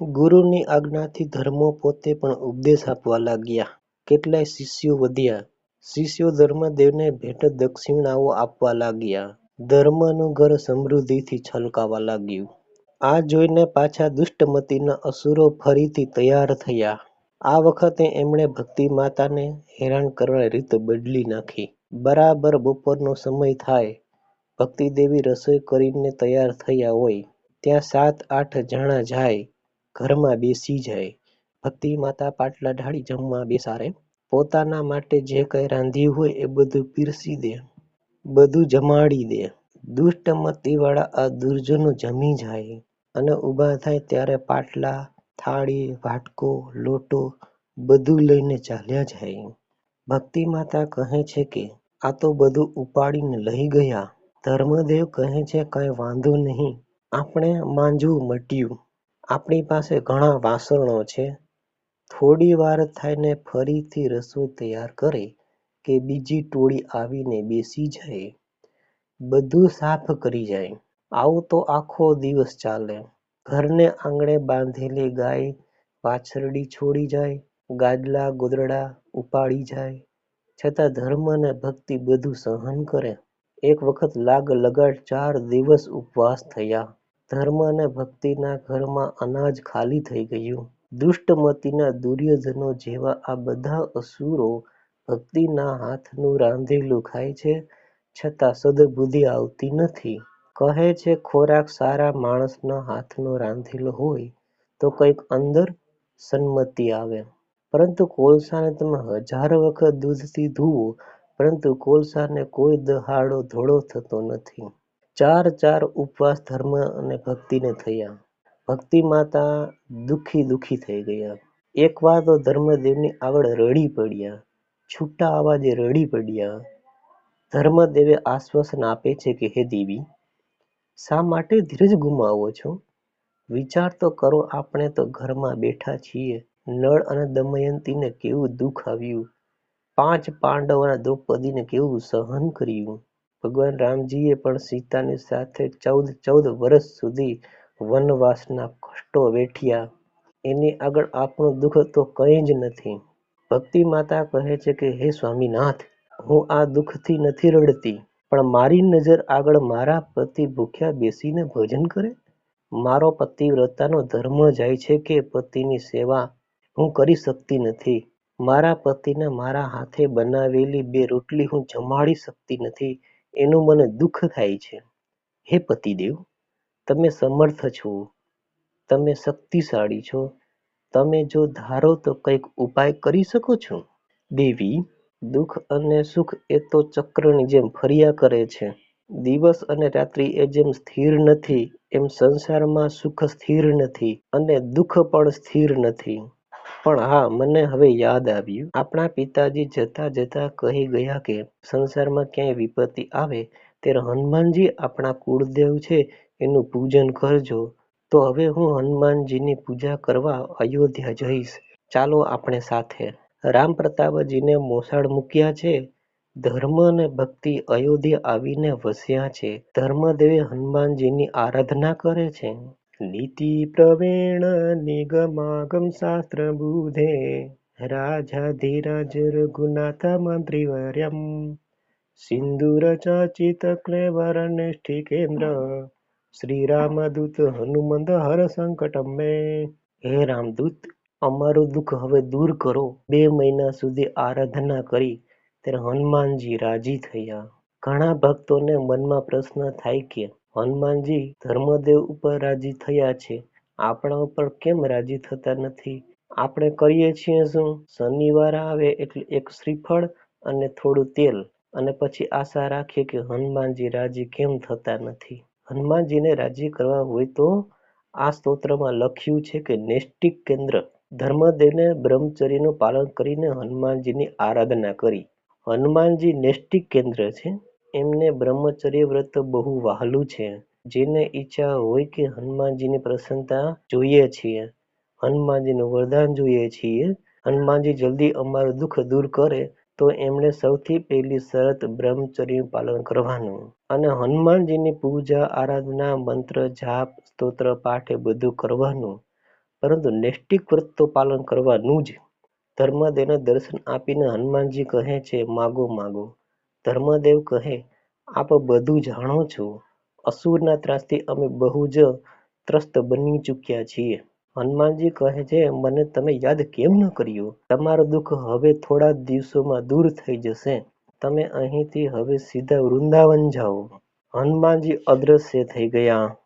ગુરુની આજ્ઞાથી ધર્મો પોતે પણ ઉપદેશ આપવા લાગ્યા. કેટલાય શિષ્યો વધ્યા. શિષ્યો ધર્મદેવને ભેટ દક્ષિણાઓ આપવા લાગ્યા. ધર્મનું ઘર સમૃદ્ધિથી છલકાવા લાગ્યું. આ જોઈને પાછા દુષ્ટમતીના અસુરો ફરીથી તૈયાર થયા. આ વખતે એમણે ભક્તિમાતાને હેરાન કરવાની રીત બદલી નાખી. બરાબર બપોરનો સમય થાય, ભક્તિદેવી રસોઈ કરીને તૈયાર થયા હોય ત્યાં સાત આઠ જણા જાય, ઘરમાં બેસી જાય. ભક્તિમાતા પાટલા ઢાળી જમવા બેસારે પોતાના માટે જે કંઈ રાંધ્યું હોય એ બધું પીરસી દે. બધું જમાડી દે. દુષ્ટમતીવાળા આ દુર્જનો જમી જાય અને ઊભા થાય ત્યારે પાટલા, થાળી, વાટકો, લોટો બધું લઈને ચાલ્યા જાય. ભક્તિ માતા કહે છે કે આ તો બધું ઉપાડીને લઈ ગયા. ધર્મદેવ કહે છે કાંઈ વાંધો નહીં, આપણે માંજવું મટ્યું. આપણી પાસે ઘણા વાસણો છે. થોડી વાર થાય ને ફરીથી રસોઈ તૈયાર કરે કે બીજી ટોળી આવીને બેસી જાય. બધું સાફ કરી જાય. આવું તો આખો દિવસ ચાલે. ઘરને આંગણે બાંધેલી ગાય વાછરડી છોડી જાય, ગાદલા ગોદરડા ઉપાડી જાય, છતાં ધર્મ અને ભક્તિ બધું સહન કરે. એક વખત લાગ લગાડ ચાર દિવસ ઉપવાસ થયા. ધર્મ અને ભક્તિના ઘરમાં અનાજ ખાલી થઈ ગયું. દુષ્ટમતીના દુર્યોધનો જેવા આ બધા અસુરો ભક્તિના હાથનું રાંધેલું ખાય છે, છતાં સદબુદ્ધિ આવતી નથી. કહે છે, ખોરાક સારા માણસના હાથનો રાંધેલો હોય તો કંઈક અંદર સન્મતિ આવે. પરંતુ કોલસાને તમે હજાર વખત દૂધથી ધુવો, પરંતુ કોલસાને કોઈ દહાડો ધોળો થતો નથી. ચાર ચાર ઉપવાસ ધર્મ અને ભક્તિને થયા. ભક્તિમાતા દુઃખી દુઃખી થઈ ગયા. એક વાર તો ધર્મદેવની આવડ રડી પડ્યા. છૂટા અવાજે રડી પડ્યા. ધર્મદેવે આશ્વાસન આપે છે કે હે દેવી, શા માટે ધીરજ ગુમાવો છો? વિચાર તો કરો આપણે તો ઘરમાં બેઠા છીએ. નળ અને દમયંતીને કેવું દુઃખ આવ્યું. પાંચ પાંડવ અને દ્રૌપદીને કેવું સહન કર્યું. ભગવાન રામજીએ પણ સીતાની સાથે ચૌદ ચૌદ વર્ષ સુધી વનવાસના કષ્ટો વેઠ્યા. એની આગળ આપણું દુઃખ તો કંઈ જ નથી. ભક્તિમાતા કહે છે કે હે સ્વામીનાથ, હું આ દુઃખથી નથી રડતી, પણ મારી નજર આગળ મારા પતિ ભૂખ્યા બેસીને ભોજન કરે? મારો પતિવ્રતાનો ધર્મ જાય છે કે પતિની સેવા હું કરી શકતી નથી. મારા પતિને મારા હાથે બનાવેલી બે રોટલી હું જમાડી શકતી નથી એનું મને દુઃખ થાય છે. હે પતિદેવ, તમે સમર્થ છો, તમે શક્તિશાળી છો, તમે જો ધારો તો કંઈક ઉપાય કરી શકો છો. દેવી, દુઃખ અને સુખ એ તો ચક્રની જેમ ફર્યા કરે છે. દિવસ અને રાત્રિ એ જેમ સ્થિર નથી એમ સંસારમાં સુખ સ્થિર નથી અને દુઃખ પણ સ્થિર નથી. પણ હા, મને હવે યાદ આવ્યું. આપણા પિતાજી જતા જતા કહી ગયા કે, સંસારમાં ક્યાંય વિપત્તિ આવે ત્યારે હનુમાનજી આપણા કુળદેવ છે, એનું પૂજન કરજો. તો હવે હું હનુમાનજીની પૂજા કરવા અયોધ્યા જઈશ. ચાલો આપણે સાથે. રામ પ્રતાપજીને મોસાળ મૂક્યા છે. ધર્મ અને ભક્તિ અયોધ્યા આવીને વસ્યા છે. ધર્મદેવે હનુમાનજીની આરાધના કરે છે. નીતિ પ્રવીણ નિગમાગમ શાસ્ત્ર બુધે રાજાધિરાજ રઘુનાથ મંત્રીવર્યમ સિંદૂર ચર્ચિત ક્લેવર નિષ્ઠિકેન્દ્ર શ્રીરામદૂત હનુમંત હર સંકટમ મે હે રામદૂત અમારું દુઃખ હવે દૂર કરો. બે મહિના સુધી આરાધના કરી ત્યારે હનુમાનજી રાજી થયા. ઘણા ભક્તોને મનમાં પ્રશ્ન થાય કે હનુમાનજી ધર્મદેવ ઉપર રાજી થયા છે, આપણા ઉપર કેમ રાજી થતા નથી? આપણે કરીએ છીએ શું? શનિવાર આવે એટલે એક શ્રીફળ અને થોડું તેલ અને પછી આશા રાખીએ કે હનુમાનજી રાજી કેમ થતા નથી? હનુમાનજીને રાજી કરવા હોય તો આ સ્તોત્રમાં લખ્યું છે કે નૈષ્ઠિક કેન્દ્ર ધર્મદેવને બ્રહ્મચર્યનું પાલન કરીને હનુમાનજીની આરાધના કરી. હનુમાનજી નૈષ્ઠિક કેન્દ્ર છે. એમને બ્રહ્મચર્ય વ્રત બહુ વહાલું છે. જેને ઈચ્છા હોય કે હનુમાનજીની પ્રસન્નતા જોઈએ છીએ, હનુમાનજીનું વરદાન જોઈએ છીએ, હનુમાનજી જલ્દી અમારું દુઃખ દૂર કરે તો એમણે સૌથી પહેલી શરત બ્રહ્મચર્યનું પાલન કરવાનું. અને હનુમાનજીની પૂજા આરાધના મંત્ર જાપ સ્તોત્ર પાઠ એ બધું કરવાનું. પરંતુ નૈષ્ટિક વ્રત તો પાલન કરવાનું જ. ધર્મદેવને દર્શન આપીને હનુમાનજી કહે છે માગો માગો. ધર્મદેવ કહે, આપ બધું જાણો છો. અસુરના ત્રાસથી અમે બહુ જ ત્રસ્ત બની ચૂક્યા છીએ. હનુમાનજી કહે છે, મને તમે યાદ કેમ ન કર્યું? તમારું દુઃખ હવે થોડા દિવસોમાં દૂર થઈ જશે. તમે અહીંથી હવે સીધા વૃંદાવન જાઓ. હનુમાનજી અદ્રશ્ય થઈ ગયા.